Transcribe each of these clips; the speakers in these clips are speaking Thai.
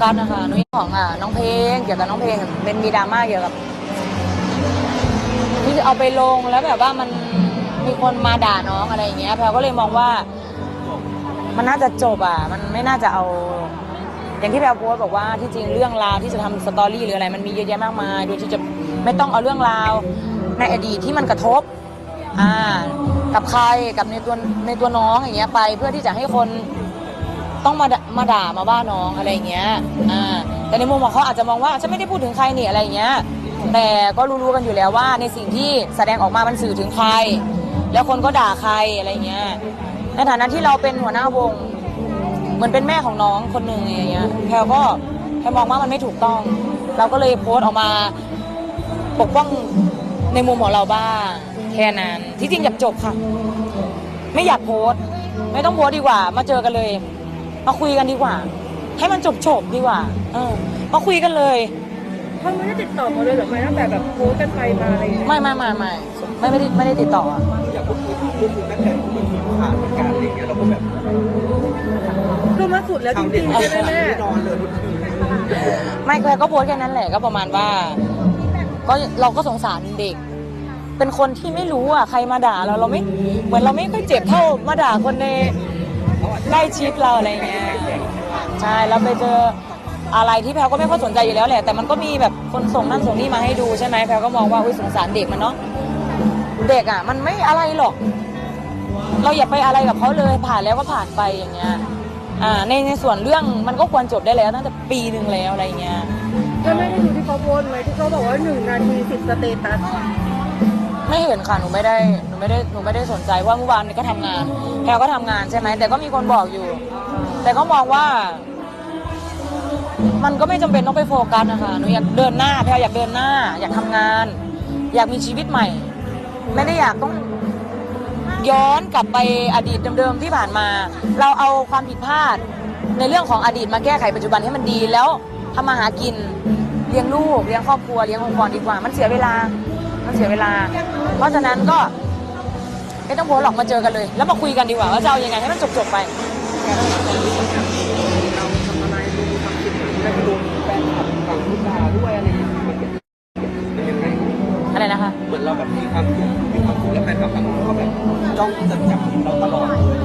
กัสนะคะหนูของอะน้องเพลงเกี่ยวกับน้องเพลงเป็นมีดราม่าเกี่ยวกับที่เอาไปลงแล้วแบบว่ามันมีคนมาด่าน้องอะไรอย่างเงี้ยแพลก็เลยมองว่า มันน่าจะจบอะ มันไม่น่าจะเอา อย่างที่แพลโพสบอกว่าที่จริงเรื่องราวที่จะทำสตอรี่หรืออะไร มันมีเยอะแยะมากมายโดยที่จะไม่ต้องเอาเรื่องราวในอดีตที่มันกระทบ อ่า กับใครกับในตัวในตัวน้องอย่างเงี้ยไป เพื่อที่จะให้คน ต้องมาด่ามาด่ามาว่าน้องอะไรเงี้ยอ่าแต่ในมุมของเขาอาจจะมองว่าฉันไม่ได้พูดถึงใครนี่อะไรเงี้ยแต่ก็รู้ๆกันอยู่แล้วว่าในสิ่งที่แสดงออกมามันสื่อถึงใคร แล้วคนก็ด่าใครอะไรเงี้ยในฐานะที่เราเป็นหัวหน้าวง เหมือนเป็นแม่ของน้องคนหนึ่งอย่างเงี้ยแพลก็แพลมองว่ามันไม่ถูกต้อง เราก็เลยโพสต์ออกมาปกป้องในมุมของเราบ้างแค่นั้นที่จริงอยากจบค่ะ ไม่อยากโพสต์ ไม่ต้องโพสต์ดีกว่า มาเจอกันเลย มาคุยกันดีกว่า ให้มันจบจบๆดีกว่า เออ มาคุยกันเลยเขาไม่ได้ติดต่อมาเลยเหรอไม่ตั้งแต่แบบโพสต์กันไปมาอะไรอย่างเงี้ยไม่ไม่ไม่ไม่ไม่ไม่ได้ไม่ได้ติดต่ออะอยากพูดคุยพูดคุยตั้งแต่บางทีผ่านเหตุการณ์อะไรอย่างเงี้ยเราก็แบบคือมาสุดแล้วจทำเด็ริกงๆไม่ใช่ไหมแม่นอนเลยทุกคืนไม่เคยก็โพสต์แค่นั้นแหละก็ประมาณว่า ก็เราก็สงสารเด็ก เป็นคนที่ไม่รู้อะใครมาด่าเราเราไม่เหมือนเราไม่ค่อยเจ็บเท่ามาด่าคนใน ใกล้ชิดเราอะไรเงี้ยใช่เราไปเจออะไรที่แพลก็ไม่ค่อยสนใจอยู่แล้วแหละแต่มันก็มีแบบคนส่งนั่นส่งนี่มาให้ดูใช่ไหมแพลก็มองว่าอุ้ยสงสารเด็กมันเนาะเด็กอะ มันไม่อะไรหรอก เราอย่าไปอะไรกับเขาเลยผ่านแล้วก็ผ่านไปอย่างเงี้ยอ่าในในส่วนเรื่องมันก็ควรจบได้แล้วตั้งแต่ปีหนึ่งแล้วอะไรเงี้ยแล้วแม่ได้ดูที่เขาโพสต์ไหมที่เขาบอกว่าหนึ่งนาทีสิบสเตตัส ไม่เห็นค่ะหนูไม่ได้หนูไม่ได้หนูไม่ได้สนใจว่าเมื่อวานนี้ก็ทำงานแพลก็ทำงานใช่ไหมแต่ก็มีคนบอกอยู่ แต่ก็มองว่า มันก็ไม่จำเป็นต้องไปโฟกัสนะคะหนูอยากเดินหน้าแพลอยากเดินหน้า อยากทำงาน อยากมีชีวิตใหม่ ไม่ได้อยากต้องย้อนกลับไปอดีตเดิมๆที่ผ่านมา เราเอาความผิดพลาด ในเรื่องของอดีตมาแก้ไขปัจจุบันให้มันดีแล้วทำมาหากินเลี้ยงลูกเลี้ยงครอบครัวเลี้ยงองค์กรดีกว่า มันเสียเวลา มันเสียเวลา เพราะฉะนั้นก็ไม่ต้องโพสต์หรอกมาเจอกันเลย แล้วมาคุยกันดีกว่าว่าจะเอายังไงให้มันจบๆไปเราทำอะไรดูทำสิ่งที่ได้ไปดูแฟนคลับฝั่งลูกดาด้วยอะไรอย่างเงี้ยมันเป็นเป็นยังไงอะไรนะคะ เหมือนเราแบบมีความสุขมีความสุขแล้วแฟนคลับฝั่งนู้นเขาแบบจ้องจะจับผิดเราตลอดเลย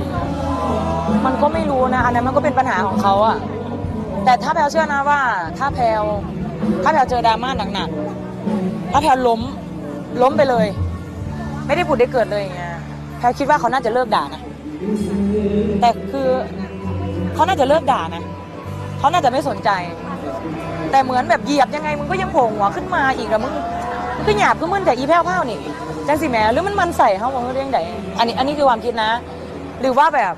มันก็ไม่รู้นะ อันนั้นมันก็เป็นปัญหาของเขาอะแต่ถ้าแพลเชื่อนะว่า ถ้าแพลถ้าแพลเจอดราม่าหนักๆถ้าแพลล้ม ล้มไปเลย ไม่ได้ผุดได้เกิดเลยอย่างเงี้ยแพลคิดว่าเขาน่าจะเลิกด่านะ แต่คือเขาน่าจะเลิกด่านะเขาน่าจะไม่สนใจ แต่เหมือนแบบเหยียบยังไงมึงก็ยังโผล่หัวขึ้นมาอีกอะมึงมึงก็หยาบก็มึนแต่อีแพ้วเผานี่จังสิแม่หรือมันมันใส่เขาบอกเรื่องไหนอันนี้อันนี้คือความคิดนะ หรือว่าแบบ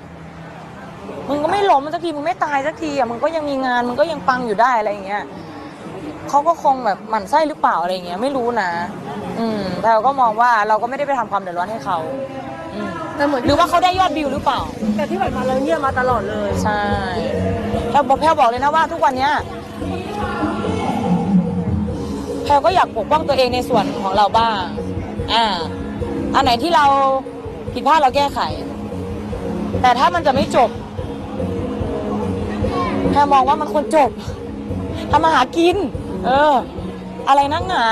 มึงก็ไม่ล้มสักทีมึงไม่ตายสักทีอะมึงก็ยังมีงานมึงก็ยังปังอยู่ได้อะไรอย่างเงี้ยเขาก็คงแบบหมั่นไส้หรือเปล่าอะไรอย่างเงี้ยไม่รู้นะ อืมแต่เราก็มองว่าเราก็ไม่ได้ไปทำความเดือดร้อนให้เขาอืมแต่เหมือนหรือว่าเขาได้ยอดวิวหรือเปล่า แต่ที่ผ่านมาเราเงียบมาตลอดเลย ใช่แพลบอกแพลบอกเลยนะว่าทุกวันเนี้ยแพลก็อยากปกป้องตัวเองในส่วนของเราบ้าง อ่า อันไหนที่เราผิดพลาดเราแก้ไข แต่ถ้ามันจะไม่จบ แพลมองว่ามันควรจบทำมาหากิน เออ อะไรนักหนา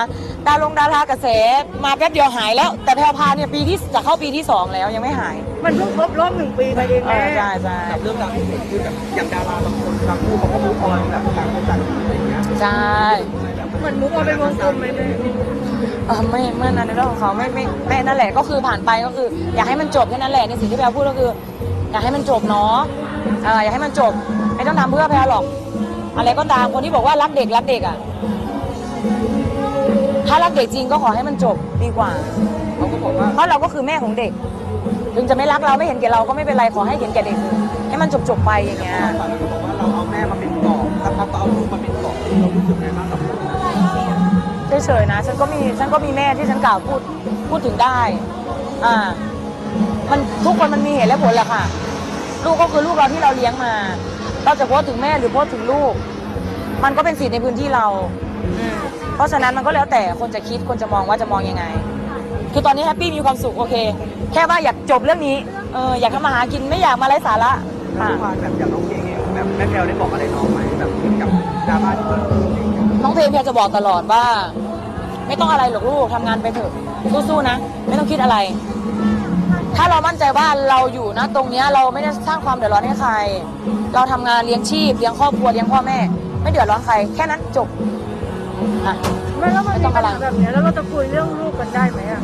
ดาลงดารากระแสมาแป๊บเดียวหายแล้ว แต่แพลพาเนี่ยปีที่จะเข้าปีที่สองแล้วยังไม่หายมันเพิ่งครบรอบหนึ่งปีไปเองเอแม่อใช่ใช่กับเรื่องราวที่เกิดขึ้นแบบอย่างดาราบางคนบางคู่เขาก็มูฟออนแบบต่างคนต่างอยู่อะไรอย่างเงี้ยใช่เหมือนมุกเอาเป็นวงกลมไหมแม่เออไม่ไม่นั่นในเรื่องของเขาไม่ไม่ไม่นั่นแหละก็คือผ่านไปก็คือ อยากให้มันจบแค่นั้นแหละในสิ่งที่แพลพูดก็คืออยากให้มันจบเนาะเอออยากให้มันจบไม่ต้องทำเพื่อแพลหรอก อะไรก็ตามคนที่บอกว่ารักเด็กรักเด็กอะ ถ้ารักเด็กจริงก็ขอให้มันจบดีกว่า เขาก็บอกว่าเพราะเราก็คือแม่ของเด็ก ถึงจะไม่รักเราไม่เห็นแก่เราก็ไม่เป็นไรขอให้เห็นแก่เด็ก ให้มันจบจบๆไปอย่างเงี้ยฝ่ายเราก็บอกว่าเราเอาแม่มาเป็นกรอบสักพักก็เอาลูกมาเป็นกรอบเรารู้สึกไงบ้างกับเฉยๆนะฉันก็มีฉันก็มีแม่ที่ฉันกล่าวพูดพูดถึงได้ อ่า มันทุกคนมันมีเหตุและผลแหละค่ะ ลูกก็คือลูกเราที่เราเลี้ยงมา เราจะโพสต์ถึงแม่หรือโพสต์ถึงลูก มันก็เป็นสิทธิ์ในพื้นที่เราอืม เพราะฉะนั้นมันก็แล้วแต่คนจะคิดคนจะมองว่าจะมองยังไง คือตอนนี้แฮปปี้มีความสุขโอเค แค่ว่าอยากจบเรื่องนี้เอออยากทำมาหากินไม่อยากมาไร้สาระแล้วอะทุกวันแบบอย่างน้องเพลงเองแบบแม่แพลวได้บอกอะไรน้องไหมแบบเหมือนกับราม่าที่เกิดขึ้นอะไรอย่างเงี้ยน้องเพลงแพรจะบอกตลอดว่า ไม่ต้องอะไรหรอกลูกทำงานไปเถอะสู้ๆนะ ไม่ต้องคิดอะไร ถ้าเรามั่นใจว่าเราอยู่นะตรงเนี้ยเราไม่ได้สร้างความเดือดร้อนให้ใคร เราทำงานเลี้ยงชีพเลี้ยงครอบครัวเลี้ยงพ่อแม่ ไม่เดือดร้อนใครแค่นั้นจบ อะ ไม่แล้วมันไม่มีต้องปัญอะไรหาแบบเนี้ยแล้วเราจะคุยเรื่องลูกกันได้ไหมอะ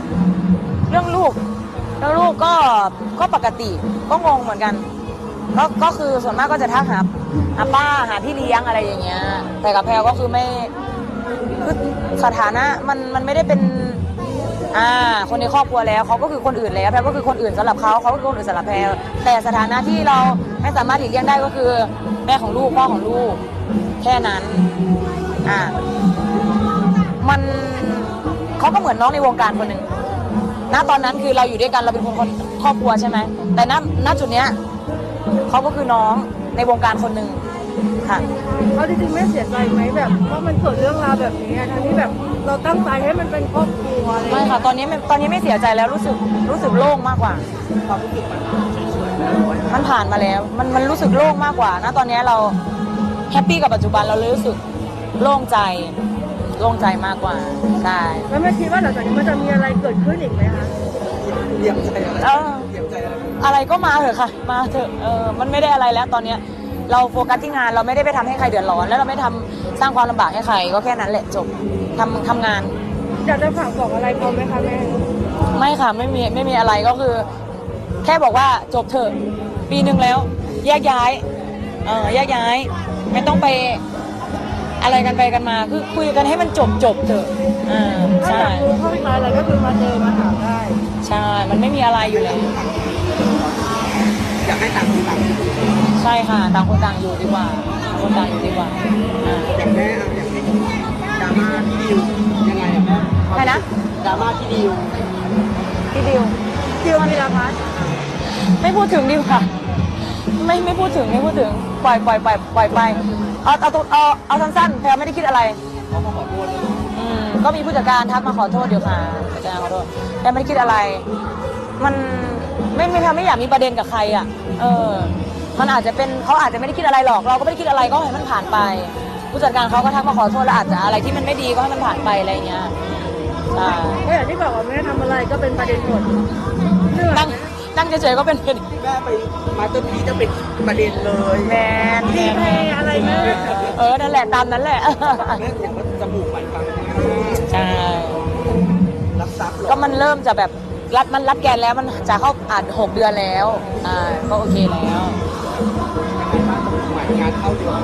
เรื่องลูกเรื่องลูกก็ก็ปกติก็งงเหมือนกัน ก็ก็คือส่วนมากก็จะทักหาหาป้าหาพี่เลี้ยงอะไรอย่างเงี้ย แต่กับแพลก็คือไม่คือสถานะมันมันไม่ได้เป็น อ่า คนในครอบครัวแล้วเขาก็คือคนอื่นแล้วแพลก็คือคนอื่นสำหรับเขาเขาก็คือคนอื่นสำหรับแพลแต่สถานะที่เราไม่สามารถหลีกเลี่ยงได้ก็คือ แม่ของลูกพ่อของลูก แค่นั้น อ่า มันเขาก็เหมือนน้องในวงการคนหนึ่งณตอนนั้นคือเราอยู่ด้วยกันเราเป็นคนคนครอบครัวใช่ไหมแต่ณณจุดเนี้ยเขาก็คือน้องในวงการคนหนึ่งค่ะ เอาจริงๆไม่เสียใจไหมแบบว่ามันเกิดเรื่องราวแบบนี้อะทั้งที่แบบเราตั้งใจให้มันเป็นครอบครัวอะไรอย่างไม่เงี้ยค่ะตอนนี้ไม่ตอนนี้ไม่เสียใจแล้วรู้สึกรู้สึกโล่งมากกว่า ความรู้สึกมันเฉยๆแล้วว่ามันผ่านมาแล้ว มันมันรู้สึกโล่งมากกว่าณตอนนี้เราแฮปปี้กับปัจจุบันเราเลยรู้สึกโล่งใจ โล่งใจมากกว่าใช่แล้วไม่คิดว่าหลังจากนี้มันจะมีอะไรเกิดขึ้นอีกไหมคะเตรียมใจอะไรเออเตรียมใจอะไรอะไรก็มาเถอะค่ะ มาเถอะเออมันไม่ได้อะไรแล้วตอนเนี้ยเราโฟกัสที่งานเราไม่ได้ไปทำให้ใครเดือดร้อน แล้วเราไม่ทำสร้างความลำบากให้ใคร ก็แค่นั้นแหละจบทำทำงานอยากจะฝากบอกอะไรเขาไหมคะแม่ไม่ค่ะไม่มีไม่มีอะไรก็คือ แค่บอกว่าจบเถอะปีหนึ่งแล้ว แยกย้ายเออแยกย้าย ไม่ต้องไป อะไรกันไปกันมาคือคุยกันให้มันจบจบเถอะอ่าถ้าใช่อยากรู้ข้อมูลอะไรก็คือมาเจอมาถามได้ใช่มันไม่มีอะไรอยู่แล้วอยากให้ต่างคนต่างอยู่ใช่ค่ะต่างคนต่างอยู่ดีกว่าต่างคนต่างอยู่ดีกว่าอ่า อย่างแม่อะอย่างนี้ดราม่าที่ดิวยังไงอะแม่ใครนะ ดราม่าที่ดิวพี่ดิวดิวมีราพัฒน์ไม่พูดถึงดีกว่าไม่ไม่พูดถึงไม่พูดถึงปล่อยปล่อยปล่อยปล่อยไป เอาเอาตัวเอาเอาสั้นๆแพลไม่ได้คิดอะไรเขามาขอโทษแล้วเนอะอืมก็มีผู้จัดการทักมาขอโทษเดี๋ยวค่ะผู้จัดการขอโทษแต่ไม่ได้คิดอะไร มันไม่ไม่แพลไม่อยากมีประเด็นกับใครอะ เออ มันอาจจะเป็นเขาอาจจะไม่ได้คิดอะไรหรอก เราก็ไม่ได้คิดอะไรก็ให้มันผ่านไป ผู้จัดการเขาก็ทักมาขอโทษแล้วอาจจะอะไรที่มันไม่ดีก็ให้มันผ่านไปอะไรเงี้ยใช่ ก็อย่างที่บอกว่าแม่ทำอะไรก็เป็นประเด็นหมดเหนื่ อยนั่งนั่งเฉยๆก็เป็นเป็นแม่ไปมาสเตอร์พีจะเป็นประเด็นเลยแมนแมดีนเพย์อะไรแม่เออนั่นแหละตามนั้นแหละแม่เห็นว่าจมูกมันฟังใช่รับทรัพย์เหรอก็มันเริ่มจะแบบรัดมันรัดแกนแล้วมันจะเข้าอ่านหกเดือนแล้วอ่าก็โอเคแล้วยังไงบ้างจมูกใหม่งานเข้าเดือน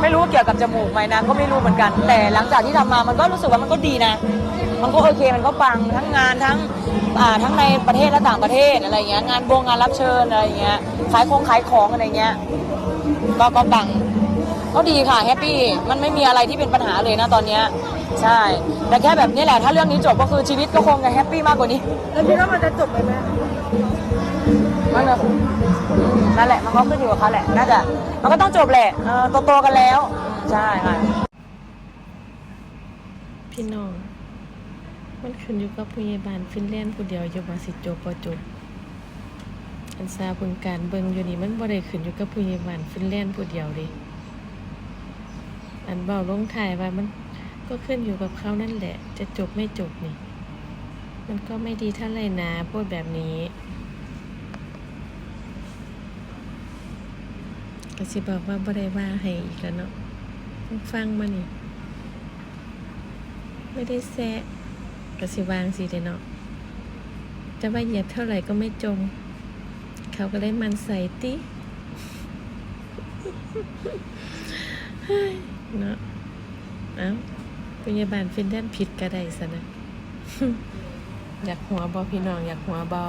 ไม่รู้ว่าเกี่ยวกับจมูกไหมนะก็ไม่รู้เหมือนกัน แต่หลังจากที่ทำมามันก็รู้สึกว่ามันก็ดีนะ มันก็โอเคมันก็ปังทั้งงานทั้ง อ่าทั้งในประเทศและต่างประเทศอะไรเงี้ยงานบงงานรับเชิญอะไรเงี้ยขายของขายของอะไรเงี้ยก็ก็ปังก็ดีค่ะแฮปปี้มันไม่มีอะไรที่เป็นปัญหาเลยนะตอนเนี้ยใช่แต่แค่แบบนี้แหละถ้าเรื่องนี้จบก็คือชีวิตก็คงจะแฮปปี้มากกว่านี้แล้วคิดว่ามันจะจบไหมแม่มันแบบนั่นแหละมันก็ขึ้นอยู่กับเขาแหละน่าจะมันก็ต้องจบแหละเออโตๆกันแล้วอืมใช่ค่ะ พี่น้อง มันขึ้นอยู่กับพยาบาลฟินแลนด์ผู้เดียวอยู่ว่าสิจบบ่จบอันซาเบิ่งการเบิ่งอยู่นี่มันบ่ได้ขึ้นอยู่กับพยาบาลฟินแลนด์ผู้เดียวเด้อันเบาลงท้ายว่ามันก็ขึ้นอยู่กับเขานั่นแหละ จะจบไม่จบนี่ มันก็ไม่ดีเท่าไรนะพูดแบบนี้ก็สิบอกว่าบ่ได้ว่าให้อีกแล้วเนาะฟังมานี่ ไม่ได้แซะ กสิวางสิเดเนาะจะว่าเหยียบเท่าไหร่ก็ไม่จม เขาก็เลยมันใส่ติเฮ้ยเนาะเอ้าพยาบาลฟินแลนด์ผิดก็ได้ซะนะ อยากหัวบอพี่น้อง อยากหัวบอ